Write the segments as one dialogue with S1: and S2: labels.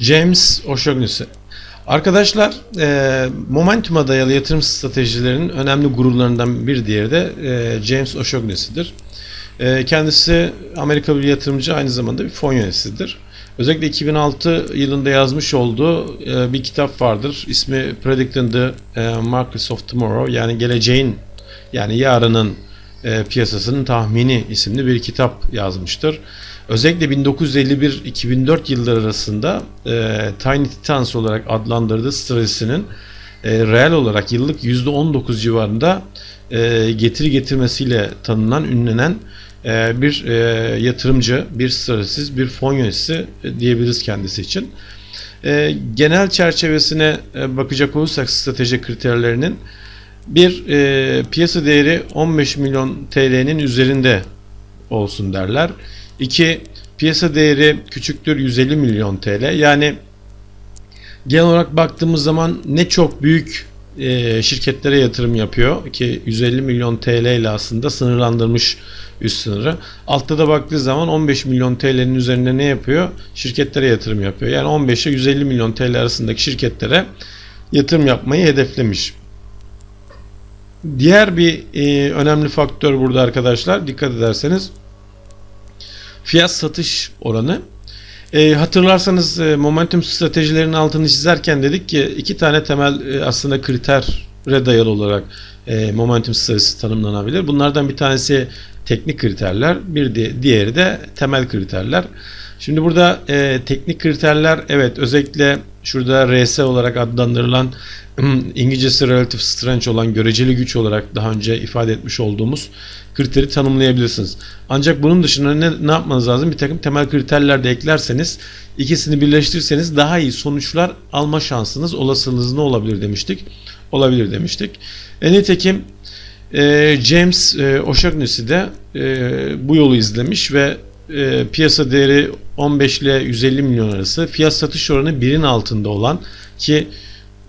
S1: James O'Shaughnessy. Arkadaşlar e, Momentum'a dayalı yatırım stratejilerinin önemli gururlarından bir diğeri de e, James O'Shaughnessy'dir. E, kendisi Amerikalı bir yatırımcı aynı zamanda bir fon yöneticidir. Özellikle 2006 yılında yazmış olduğu e, bir kitap vardır. İsmi Predicting the e, Markets of Tomorrow yani geleceğin yani yarının e, piyasasının tahmini isimli bir kitap yazmıştır. Özellikle 1951-2004 yılları arasında e, Tiny Titans olarak adlandırdığı stratejisinin e, reel olarak yıllık %19 civarında e, getiri getirmesiyle tanınan, ünlenen e, bir e, yatırımcı, bir stratejist, bir fon yöneticisi diyebiliriz kendisi için. E, genel çerçevesine e, bakacak olursak strateji kriterlerinin bir e, piyasa değeri 15 milyon TL'nin üzerinde olsun derler. 2. Piyasa değeri küçüktür 150 milyon TL. Yani genel olarak baktığımız zaman ne çok büyük e, şirketlere yatırım yapıyor ki 150 milyon TL ile aslında sınırlandırmış üst sınırı. Altta da baktığı zaman 15 milyon TL'nin üzerinde ne yapıyor? Şirketlere yatırım yapıyor. Yani 15 ile 150 milyon TL arasındaki şirketlere yatırım yapmayı hedeflemiş. Diğer bir e, önemli faktör burada arkadaşlar dikkat ederseniz fiyat satış oranı. E, hatırlarsanız e, momentum stratejilerinin altını çizerken dedik ki iki tane temel e, aslında kritere dayalı olarak e, momentum stratejisi tanımlanabilir. Bunlardan bir tanesi teknik kriterler, bir de, diğeri de temel kriterler. Şimdi burada e, teknik kriterler evet özellikle şurada RS olarak adlandırılan İngilizcesi relative strength olan göreceli güç olarak daha önce ifade etmiş olduğumuz kriteri tanımlayabilirsiniz. Ancak bunun dışında ne, ne yapmanız lazım? Bir takım temel kriterler de eklerseniz ikisini birleştirirseniz daha iyi sonuçlar alma şansınız olasılığınız ne olabilir demiştik. Olabilir demiştik. E, nitekim e, James e, O'Shaughnessy de e, bu yolu izlemiş ve e, piyasa değeri 15 ile 150 milyon arası fiyat satış oranı 1'in altında olan ki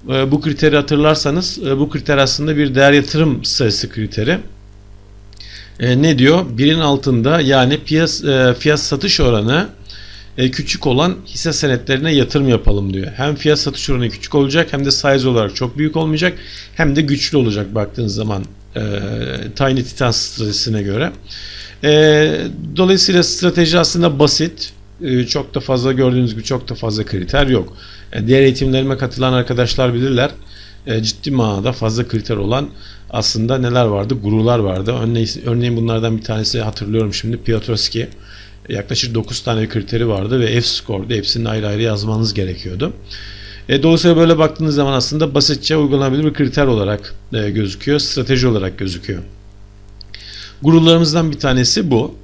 S1: e, bu kriteri hatırlarsanız e, bu kriter aslında bir değer yatırım sayısı kriteri. E, ne diyor? Birin altında yani piyas, e, fiyat satış oranı e, küçük olan hisse senetlerine yatırım yapalım diyor. Hem fiyat satış oranı küçük olacak hem de size olarak çok büyük olmayacak hem de güçlü olacak baktığınız zaman e, Tiny Titan stratejisine göre. E, dolayısıyla strateji aslında basit. E, çok da fazla gördüğünüz gibi çok da fazla kriter yok. E, diğer eğitimlerime katılan arkadaşlar bilirler. E, ciddi manada fazla kriter olan aslında neler vardı? Gurular vardı. Örneğin, örneğin bunlardan bir tanesi hatırlıyorum şimdi Piotrowski. Yaklaşık 9 tane kriteri vardı ve F-score'da hepsini ayrı ayrı yazmanız gerekiyordu. E, dolayısıyla böyle baktığınız zaman aslında basitçe uygulanabilir bir kriter olarak e, gözüküyor. Strateji olarak gözüküyor. Gurularımızdan bir tanesi bu.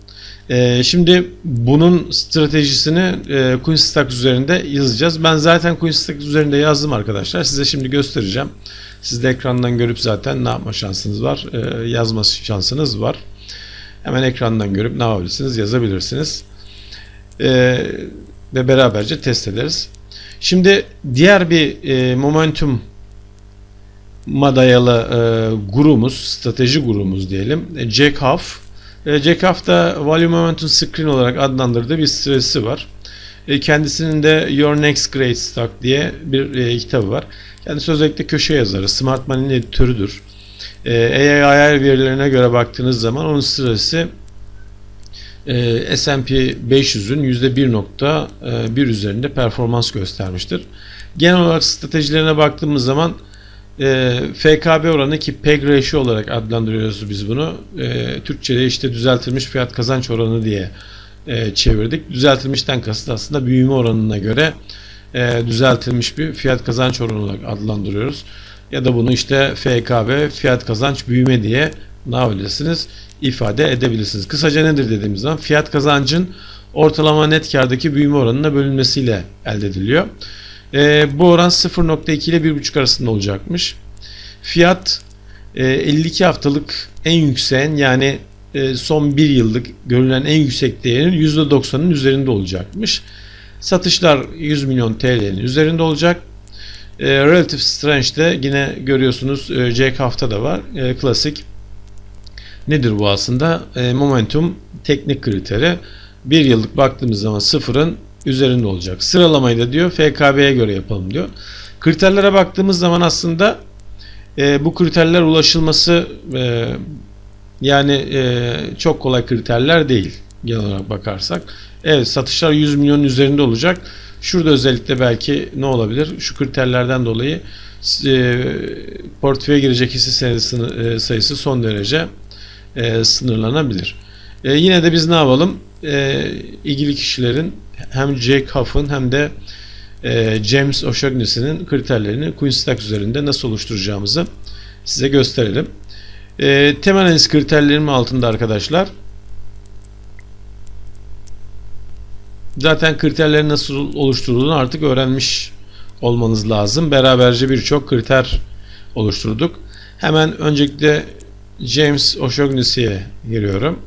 S1: E, şimdi bunun stratejisini e, CoinStack üzerinde yazacağız. Ben zaten CoinStack üzerinde yazdım arkadaşlar. Size şimdi göstereceğim. Siz de ekrandan görüp zaten ne yapma şansınız var? E, yazma şansınız var. Hemen ekrandan görüp ne yapabilirsiniz? Yazabilirsiniz. E, ve beraberce test ederiz. Şimdi diğer bir e, momentum dayalı e, gurumuz, strateji gurumuz diyelim. E, Jack Huff. E, Jack Huff da Value Momentum Screen olarak adlandırdığı bir stratejisi var. E, kendisinin de Your Next Great Stock diye bir e, kitabı var. Kendisi özellikle köşe yazarı, Smart Money'nin editörüdür. E, AIR verilerine göre baktığınız zaman onun stratejisi e, S&P 500'ün %1.1 üzerinde performans göstermiştir. Genel olarak stratejilerine baktığımız zaman e, FKB oranı ki PEG ratio olarak adlandırıyoruz biz bunu. E, Türkçe'de işte düzeltilmiş fiyat kazanç oranı diye e, çevirdik. Düzeltilmişten kasıt aslında büyüme oranına göre e, düzeltilmiş bir fiyat kazanç oranı olarak adlandırıyoruz. Ya da bunu işte FKB fiyat kazanç büyüme diye ne yapabilirsiniz? ifade edebilirsiniz. Kısaca nedir dediğimiz zaman fiyat kazancın ortalama net kardaki büyüme oranına bölünmesiyle elde ediliyor. E, bu oran 0.2 ile 1.5 arasında olacakmış. Fiyat e, 52 haftalık en yükseğin yani e, son 1 yıllık görülen en yüksek değerin %90'ın üzerinde olacakmış. Satışlar 100 milyon TL'nin üzerinde olacak. E, Relative Strength de yine görüyorsunuz e, Jack hafta da var. E, klasik. Nedir bu aslında? E, momentum teknik kriteri. Bir yıllık baktığımız zaman sıfırın üzerinde olacak. Sıralamayı da diyor FKB'ye göre yapalım diyor. Kriterlere baktığımız zaman aslında e, bu kriterler ulaşılması e, yani e, çok kolay kriterler değil genel olarak bakarsak. Evet satışlar 100 milyonun üzerinde olacak. Şurada özellikle belki ne olabilir? Şu kriterlerden dolayı e, portföye girecek hisse senedi sayısı son derece e, sınırlanabilir. E, yine de biz ne yapalım? E, ilgili kişilerin hem Jake Huff'ın hem de e, James O'Shaughnessy'nin kriterlerini CoinStack üzerinde nasıl oluşturacağımızı size gösterelim. E, temel analiz kriterlerim altında arkadaşlar zaten kriterlerin nasıl oluşturulduğunu artık öğrenmiş olmanız lazım. Beraberce birçok kriter oluşturduk. Hemen öncelikle James O'Shaughnessy'ye giriyorum.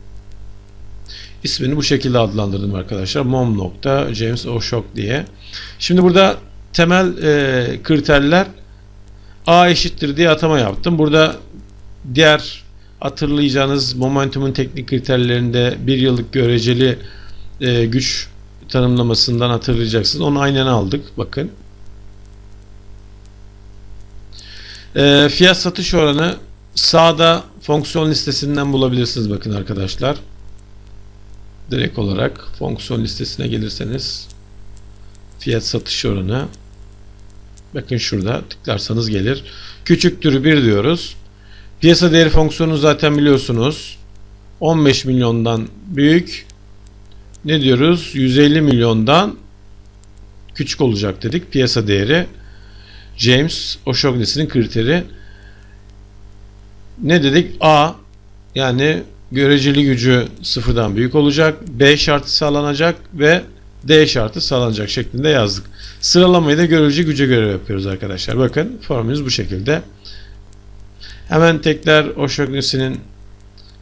S1: İsmini bu şekilde adlandırdım arkadaşlar. mom nokta James O'Shaughnessy diye. Şimdi burada temel e, kriterler A eşittir diye atama yaptım. Burada diğer hatırlayacağınız momentumun teknik kriterlerinde bir yıllık göreceli e, güç tanımlamasından hatırlayacaksınız. Onu aynen aldık. Bakın. E, fiyat satış oranı sağda fonksiyon listesinden bulabilirsiniz. Bakın arkadaşlar. Direkt olarak fonksiyon listesine gelirseniz fiyat satış oranı bakın şurada tıklarsanız gelir. Küçüktür 1 diyoruz. Piyasa değeri fonksiyonu zaten biliyorsunuz. 15 milyondan büyük ne diyoruz? 150 milyondan küçük olacak dedik piyasa değeri. James O'Shaughnessy'nin kriteri ne dedik? A yani göreceli gücü sıfırdan büyük olacak. B şartı sağlanacak ve D şartı sağlanacak şeklinde yazdık. Sıralamayı da görece güce göre yapıyoruz arkadaşlar. Bakın formülümüz bu şekilde. Hemen tekrar O'Shaughnessy'nin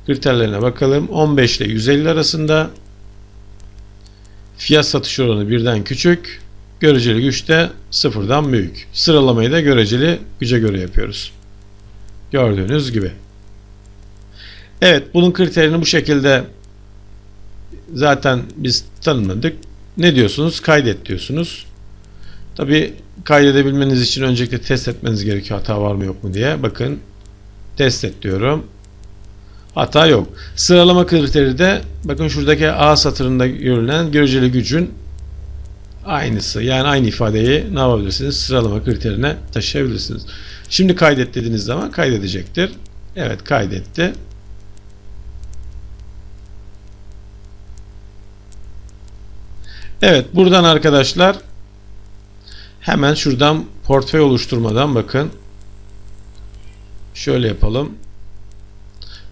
S1: kriterlerine bakalım. 15 ile 150 arasında fiyat satış oranı birden küçük. Göreceli güç de sıfırdan büyük. Sıralamayı da göreceli güce göre yapıyoruz. Gördüğünüz gibi. Evet bunun kriterini bu şekilde zaten biz tanımladık. Ne diyorsunuz? Kaydet diyorsunuz. Tabi kaydedebilmeniz için öncelikle test etmeniz gerekiyor hata var mı yok mu diye. Bakın test et diyorum. Hata yok. Sıralama kriteri de bakın şuradaki A satırında görülen göreceli gücün aynısı. Yani aynı ifadeyi ne yapabilirsiniz? Sıralama kriterine taşıyabilirsiniz. Şimdi kaydet dediğiniz zaman kaydedecektir. Evet kaydetti. Evet buradan arkadaşlar hemen şuradan portföy oluşturmadan bakın şöyle yapalım.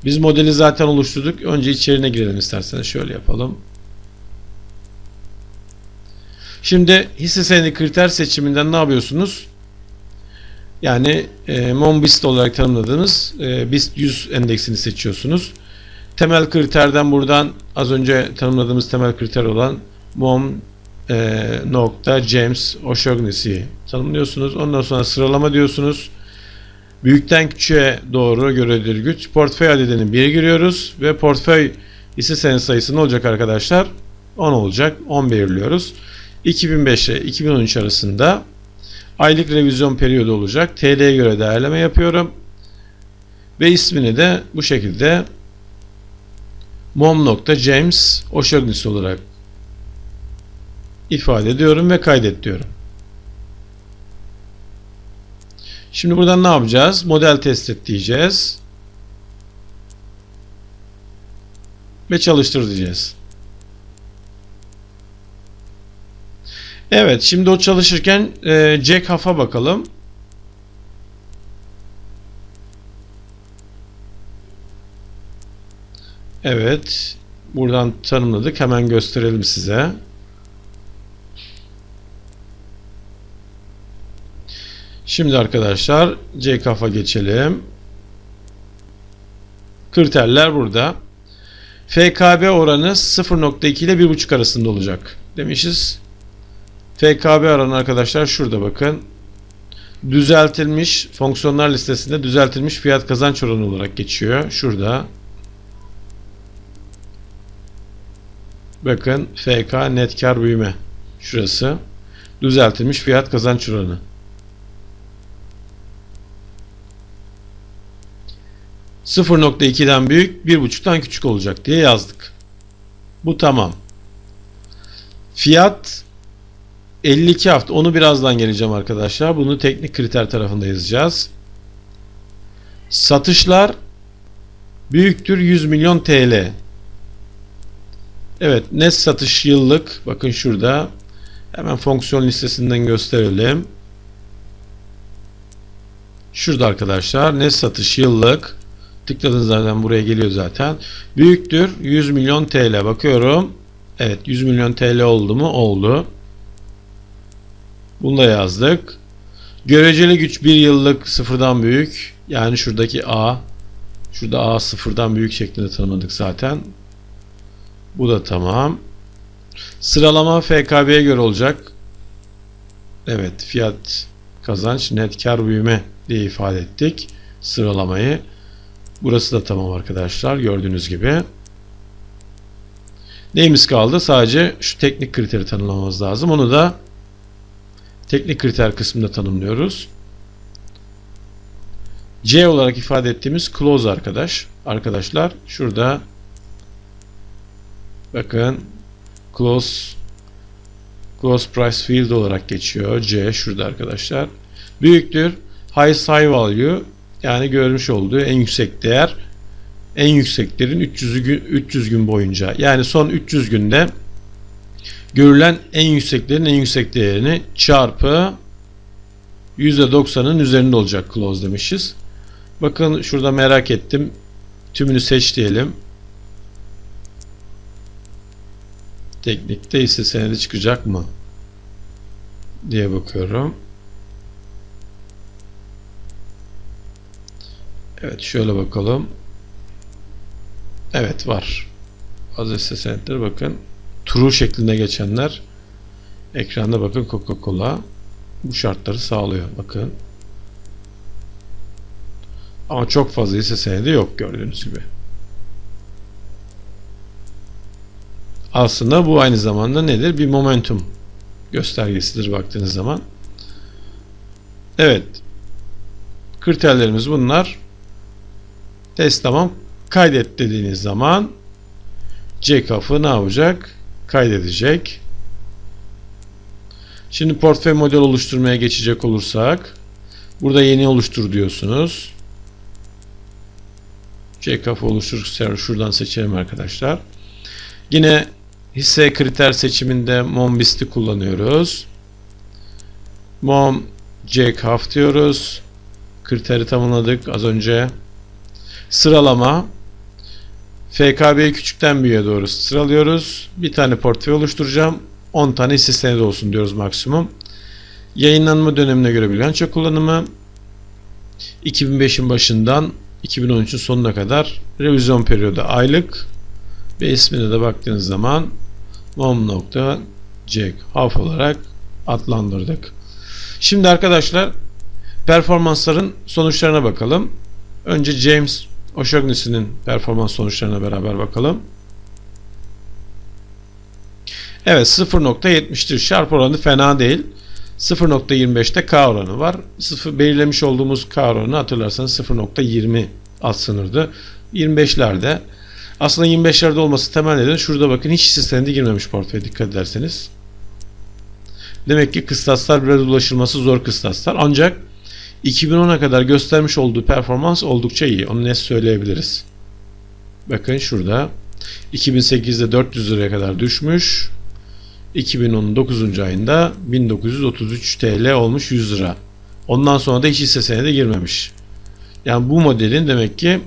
S1: Biz modeli zaten oluşturduk. Önce içerine girelim isterseniz. Şöyle yapalım. Şimdi hisse senedi kriter seçiminden ne yapıyorsunuz? Yani e, MOMBIST olarak tanımladığınız e, BIST 100 endeksini seçiyorsunuz. Temel kriterden buradan az önce tanımladığımız temel kriter olan mom e, nokta James O'Shaughnessy'yi tanımlıyorsunuz. Ondan sonra sıralama diyorsunuz. Büyükten küçüğe doğru görelidir güç. Portföy adedini 1 giriyoruz ve portföy hisse senedi sayısı ne olacak arkadaşlar? 10 olacak. 10 belirliyoruz. 2005 ile 2013 arasında aylık revizyon periyodu olacak. TL'ye göre değerleme yapıyorum. Ve ismini de bu şekilde mom.james O'Shaughnessy olarak ifade ediyorum ve kaydet diyorum. Şimdi buradan ne yapacağız? Model test et diyeceğiz. Ve çalıştır diyeceğiz. Evet şimdi o çalışırken e, Jack Huff'a bakalım. Evet buradan tanımladık hemen gösterelim size. Şimdi arkadaşlar CKF'a geçelim. Kriterler burada. FKB oranı 0.2 ile 1.5 arasında olacak demişiz. FKB oranı arkadaşlar şurada bakın. Düzeltilmiş fonksiyonlar listesinde düzeltilmiş fiyat kazanç oranı olarak geçiyor. Şurada. Bakın FK net kar büyüme. Şurası. Düzeltilmiş fiyat kazanç oranı. %0.2'den büyük, 1.5'tan küçük olacak diye yazdık. Bu tamam. Fiyat 52 hafta. Onu birazdan geleceğim arkadaşlar. Bunu teknik kriter tarafında yazacağız. Satışlar büyüktür 100 milyon TL. Evet net satış yıllık bakın şurada hemen fonksiyon listesinden gösterelim. Şurada arkadaşlar net satış yıllık tıkladığınız zaten buraya geliyor zaten. Büyüktür 100 milyon TL bakıyorum. Evet 100 milyon TL oldu mu? Oldu. Bunu da yazdık. Göreceli güç 1 yıllık sıfırdan büyük. Yani şuradaki A şurada A sıfırdan büyük şeklinde tanımladık zaten. Bu da tamam. Sıralama FKB'ye göre olacak. Evet fiyat kazanç net kar büyüme diye ifade ettik. Sıralamayı. Burası da tamam arkadaşlar gördüğünüz gibi. Neyimiz kaldı? Sadece şu teknik kriteri tanımlamamız lazım. Onu da teknik kriter kısmında tanımlıyoruz. C olarak ifade ettiğimiz close arkadaş. Arkadaşlar şurada bakın close close price field olarak geçiyor. C şurada arkadaşlar. Büyüktür. Highest high value yani görmüş olduğu en yüksek değer en yükseklerin 300 gün 300 gün boyunca yani son 300 günde görülen en yükseklerin en yüksek değerini çarpı %90'ın üzerinde olacak close demişiz. Bakın şurada merak ettim. Tümünü seç diyelim. Teknikte ise senede çıkacak mı? diye bakıyorum. Evet şöyle bakalım. Evet var. Hisse senetleri bakın. True şeklinde geçenler ekranda bakın Coca-Cola bu şartları sağlıyor. Bakın. Ama çok fazla hisse senedi yok gördüğünüz gibi. Aslında bu aynı zamanda nedir? Bir momentum göstergesidir baktığınız zaman. Evet. Kriterlerimiz bunlar. Test tamam. Kaydet dediğiniz zaman CKF'ı ne yapacak? Kaydedecek. Şimdi portföy model oluşturmaya geçecek olursak burada yeni oluştur diyorsunuz. CKF oluştur şuradan seçelim arkadaşlar. Yine hisse kriter seçiminde MOMBIST'i kullanıyoruz. MOM CKF diyoruz. Kriteri tamamladık az önce. Sıralama FKB'yi küçükten büyüğe doğru sıralıyoruz. Bir tane portföy oluşturacağım. 10 tane hisse senedi olsun diyoruz maksimum. Yayınlanma dönemine göre bilanço kullanımı 2005'in başından 2013'ün sonuna kadar revizyon periyodu aylık ve ismine de baktığınız zaman mom.jack olarak adlandırdık. Şimdi arkadaşlar performansların sonuçlarına bakalım. Önce James O'Shaughnessy'nin performans sonuçlarına beraber bakalım. Evet 0.70'tir. Sharp oranı fena değil. 0.25'te K oranı var. 0 belirlemiş olduğumuz K oranı hatırlarsanız 0.20 alt sınırdı. 25'lerde. Aslında 25'lerde olması temel neden şurada bakın hiç sistemde girmemiş portföy dikkat ederseniz. Demek ki kıstaslar biraz ulaşılması zor kıstaslar. Ancak 2010'a kadar göstermiş olduğu performans oldukça iyi. Onu net söyleyebiliriz. Bakın şurada 2008'de 400 liraya kadar düşmüş. 2010'un 9. ayında 1933 TL olmuş 100 lira. Ondan sonra da hiç hisse senede girmemiş. Yani bu modelin demek ki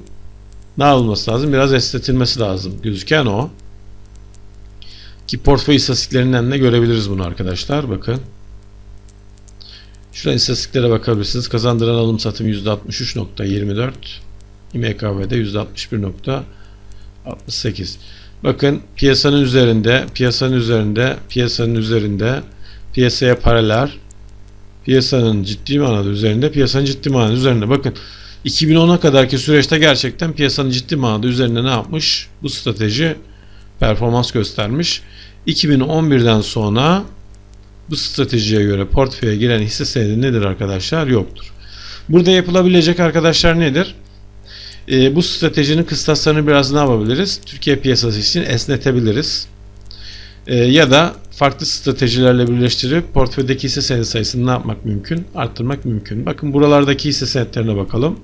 S1: ne yapılması lazım? Biraz estetilmesi lazım. Gözüken o. Ki portföy istatistiklerinden de görebiliriz bunu arkadaşlar. Bakın. Şuradan istatistiklere bakabilirsiniz. Kazandıran alım satım %63.24. İMKB'de %61.68. Bakın piyasanın üzerinde, piyasanın üzerinde, piyasanın üzerinde, piyasaya paralel, piyasanın ciddi manada üzerinde, piyasanın ciddi manada üzerinde. Bakın 2010'a kadarki süreçte gerçekten piyasanın ciddi manada üzerinde ne yapmış? Bu strateji performans göstermiş. 2011'den sonra bu stratejiye göre portföye giren hisse senedi nedir arkadaşlar? Yoktur. Burada yapılabilecek arkadaşlar nedir? E, bu stratejinin kıstaslarını biraz ne yapabiliriz? Türkiye piyasası için esnetebiliriz. E, ya da farklı stratejilerle birleştirip portföydeki hisse senedi sayısını ne yapmak mümkün? Arttırmak mümkün. Bakın buralardaki hisse senetlerine bakalım.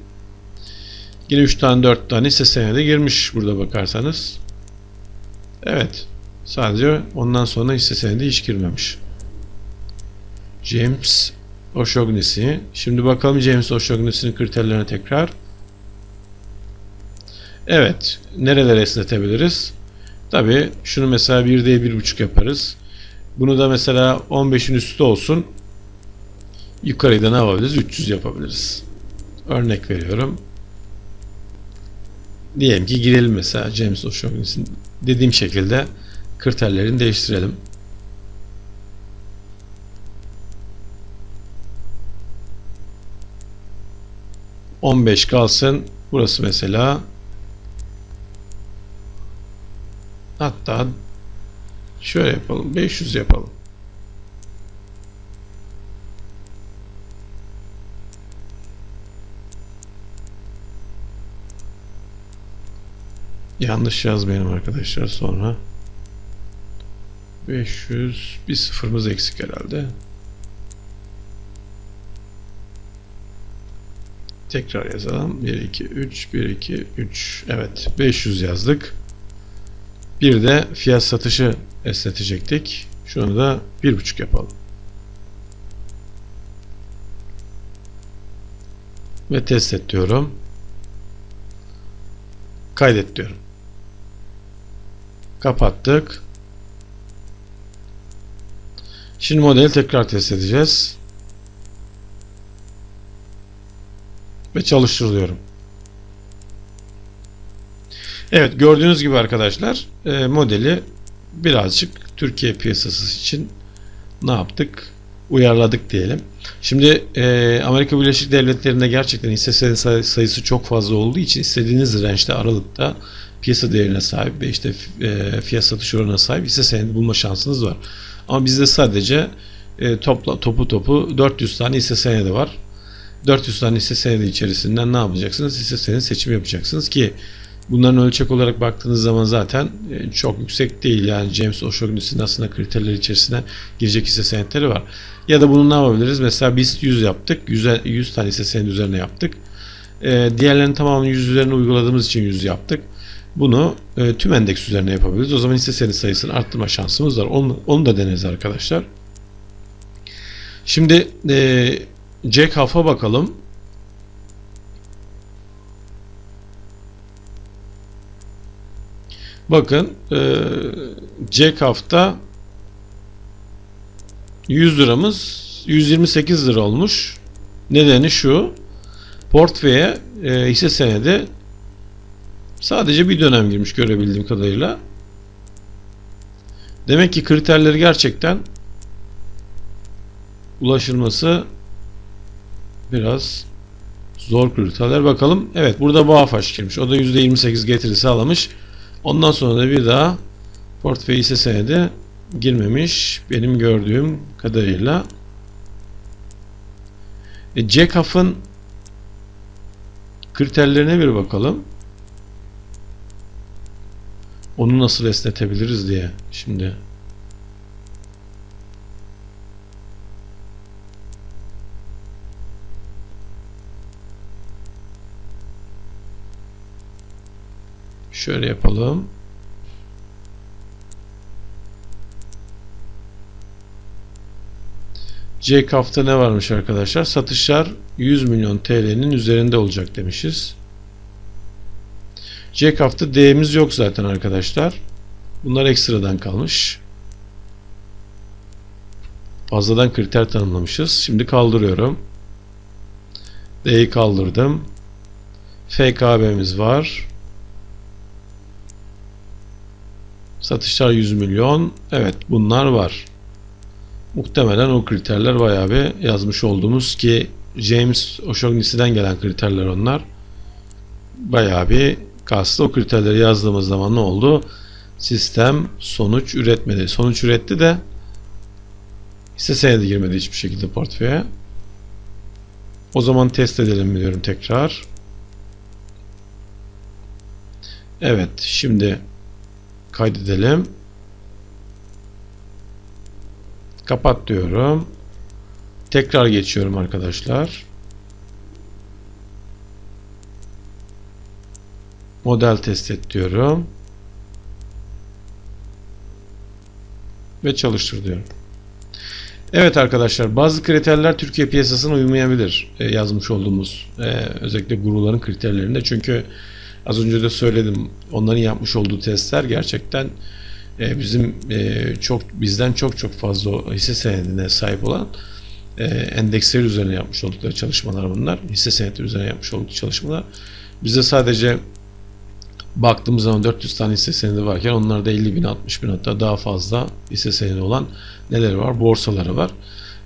S1: Yine 3 tane 4 tane hisse senedi girmiş burada bakarsanız. Evet. Sadece ondan sonra hisse senedi hiç girmemiş. James O'Shaughnessy. Şimdi bakalım James O'Shaughnessy'nin kriterlerine tekrar. Evet. Nerelere esnetebiliriz? Tabi şunu mesela 1'de 1.5 yaparız. Bunu da mesela 15'in üstü olsun. Yukarıda ne yapabiliriz? 300 yapabiliriz. Örnek veriyorum. Diyelim ki girelim mesela James O'Shaughnessy'nin dediğim şekilde kriterlerini değiştirelim. On beş kalsın. Burası mesela hatta şöyle yapalım. 500 yapalım. Yanlış yazmayalım arkadaşlar sonra. 500 bir sıfırımız eksik herhalde. Tekrar yazalım. 1 2 3 1 2 3 evet 500 yazdık. Bir de fiyat satışı esnetecektik. Şunu da 1.5 yapalım. Ve test et diyorum. Kaydet diyorum. Kapattık. Şimdi modeli tekrar test edeceğiz. Ve çalıştırıyorum. Evet gördüğünüz gibi arkadaşlar e, modeli birazcık Türkiye piyasası için ne yaptık? Uyarladık diyelim. Şimdi e, Amerika Birleşik Devletleri'nde gerçekten hisse sayısı çok fazla olduğu için istediğiniz range'de aralıkta piyasa değerine sahip ve işte e, fiyat satış oranına sahip hisse senedi bulma şansınız var. Ama bizde sadece e, topla topu topu 400 tane hisse senedi var. 400 tane hisse senedi içerisinden ne yapacaksınız? Hisse senedi seçim yapacaksınız ki bunların ölçek olarak baktığınız zaman zaten e, çok yüksek değil. Yani James O'Shaughnessy'nin aslında kriterler içerisine girecek hisse senetleri var. Ya da bunu ne yapabiliriz? Mesela biz 100 yaptık. 100, 100 tane hisse senedi üzerine yaptık. E, diğerlerinin tamamını 100 üzerine uyguladığımız için 100 yaptık. Bunu e, tüm endeks üzerine yapabiliriz. O zaman hisse senedi sayısını arttırma şansımız var. Onu, onu da deneriz arkadaşlar. Şimdi e, Jack Huff'a bakalım. Bakın e, Jack Huff'ta 100 liramız 128 lira olmuş. Nedeni şu. Portföye e, hisse senedi sadece bir dönem girmiş görebildiğim kadarıyla. Demek ki kriterleri gerçekten ulaşılması biraz zor kriterler. Bakalım. Evet burada Boğafaş girmiş. O da %28 getiri sağlamış. Ondan sonra da bir daha portföy hisse senedi girmemiş. Benim gördüğüm kadarıyla. E, Jackhoff'ın kriterlerine bir bakalım. Onu nasıl esnetebiliriz diye şimdi. Şöyle yapalım. JCAF'ta ne varmış arkadaşlar? Satışlar 100 milyon TL'nin üzerinde olacak demişiz. JCAF'ta D'miz yok zaten arkadaşlar. Bunlar ekstradan kalmış. Fazladan kriter tanımlamışız. Şimdi kaldırıyorum. D'yi kaldırdım. FKB'miz var. Satışlar 100 milyon. Evet bunlar var. Muhtemelen o kriterler bayağı bir yazmış olduğumuz ki James O'Shaughnessy'den gelen kriterler onlar. Bayağı bir kastı. O kriterleri yazdığımız zaman ne oldu? Sistem sonuç üretmedi. Sonuç üretti de Hisse senedi girmedi hiçbir şekilde portföye. O zaman test edelim diyorum tekrar. Evet şimdi kaydedelim. Kapat diyorum. Tekrar geçiyorum arkadaşlar. Model test et diyorum. Ve çalıştır diyorum. Evet arkadaşlar bazı kriterler Türkiye piyasasına uymayabilir e, yazmış olduğumuz e, özellikle guruların kriterlerinde çünkü az önce de söyledim onların yapmış olduğu testler gerçekten e, bizim e, çok bizden çok çok fazla hisse senedine sahip olan e, endeksler üzerine yapmış oldukları çalışmalar bunlar. Hisse senetleri üzerine yapmış oldukları çalışmalar. Bize sadece baktığımız zaman 400 tane hisse senedi varken onlarda 50 bin 60 bin hatta daha fazla hisse senedi olan neleri var? Borsaları var.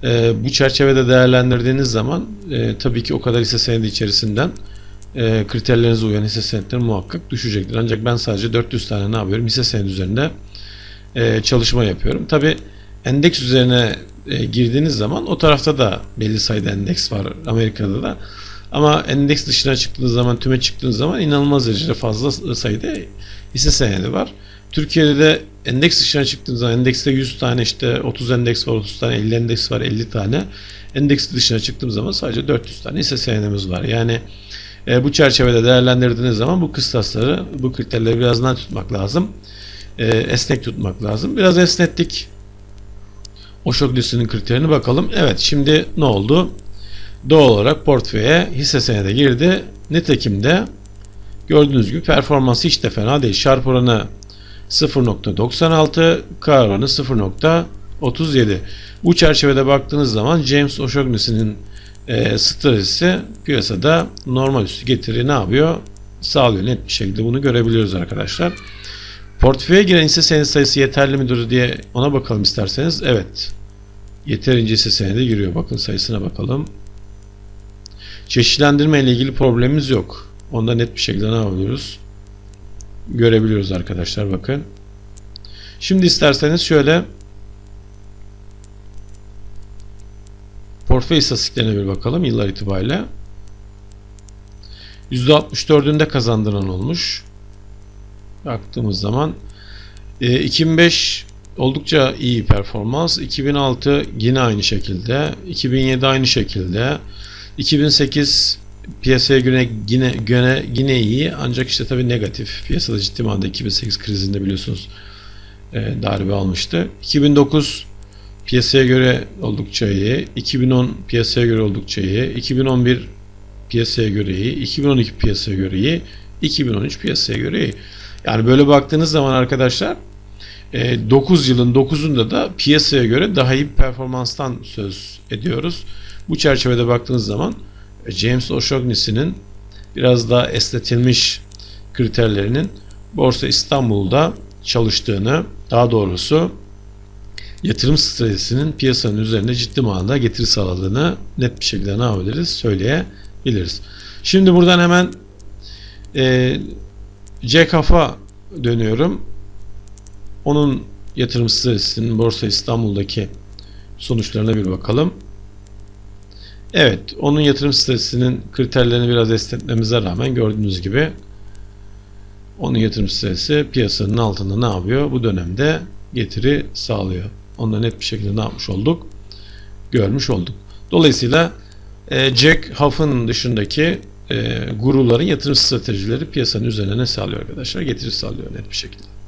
S1: E, bu çerçevede değerlendirdiğiniz zaman e, tabii ki o kadar hisse senedi içerisinden e, kriterlerinize uyan hisse senetleri muhakkak düşecektir. Ancak ben sadece 400 tane ne yapıyorum? Hisse senedi üzerinde e, çalışma yapıyorum. Tabii endeks üzerine e, girdiğiniz zaman o tarafta da belli sayıda endeks var Amerika'da da. Ama endeks dışına çıktığınız zaman, tüme çıktığınız zaman inanılmaz derecede fazla sayıda hisse senedi var. Türkiye'de de endeks dışına çıktığınız zaman endekste 100 tane işte 30 endeks var, 30 tane 50 endeks var, 50 tane. Endeks dışına çıktığımız zaman sadece 400 tane hisse senedimiz var. Yani e, bu çerçevede değerlendirdiğiniz zaman bu kıstasları, bu kriterleri biraz daha tutmak lazım. E, esnek tutmak lazım. Biraz esnettik. O şok listesinin kriterini bakalım. Evet şimdi ne oldu? Doğal olarak portföye hisse senedi girdi. Nitekim de gördüğünüz gibi performansı hiç de fena değil. Şarp oranı 0.96, kar oranı 0.37. Bu çerçevede baktığınız zaman James O'Shaughnessy'nin e, stratejisi piyasada normal üstü getiri ne yapıyor? Sağlıyor net bir şekilde bunu görebiliyoruz arkadaşlar. Portföye giren hisse senedi sayısı yeterli midir diye ona bakalım isterseniz. Evet. Yeterince hisse senedi giriyor. Bakın sayısına bakalım. Çeşitlendirme ile ilgili problemimiz yok. Onda net bir şekilde ne yapıyoruz? Görebiliyoruz arkadaşlar bakın. Şimdi isterseniz şöyle portföy istatistiklerine bir bakalım yıllar itibariyle. %64'ünde kazandıran olmuş. Baktığımız zaman e, 2005 oldukça iyi performans. 2006 yine aynı şekilde. 2007 aynı şekilde. 2008 piyasaya göre yine, göre yine iyi ancak işte tabi negatif. Piyasada ciddi manada 2008 krizinde biliyorsunuz e, darbe almıştı. 2009 piyasaya göre oldukça iyi. 2010 piyasaya göre oldukça iyi. 2011 piyasaya göre iyi. 2012 piyasaya göre iyi. 2013 piyasaya göre iyi. Yani böyle baktığınız zaman arkadaşlar 9 e, yılın 9'unda da piyasaya göre daha iyi bir performanstan söz ediyoruz. Bu çerçevede baktığınız zaman e, James O'Shaughnessy'nin biraz daha esnetilmiş kriterlerinin Borsa İstanbul'da çalıştığını, daha doğrusu yatırım stratejisinin piyasanın üzerinde ciddi manada getiri sağladığını net bir şekilde ne yapabiliriz? Söyleyebiliriz. Şimdi buradan hemen e, CKF'a dönüyorum. Onun yatırım stratejisinin Borsa İstanbul'daki sonuçlarına bir bakalım. Evet, onun yatırım stratejisinin kriterlerini biraz esnetmemize rağmen gördüğünüz gibi onun yatırım stratejisi piyasanın altında ne yapıyor? Bu dönemde getiri sağlıyor. Onu net bir şekilde ne yapmış olduk? Görmüş olduk. Dolayısıyla e, Jack Huff'ın dışındaki e, guruların yatırım stratejileri piyasanın üzerine ne sağlıyor arkadaşlar? Getiri sağlıyor net bir şekilde.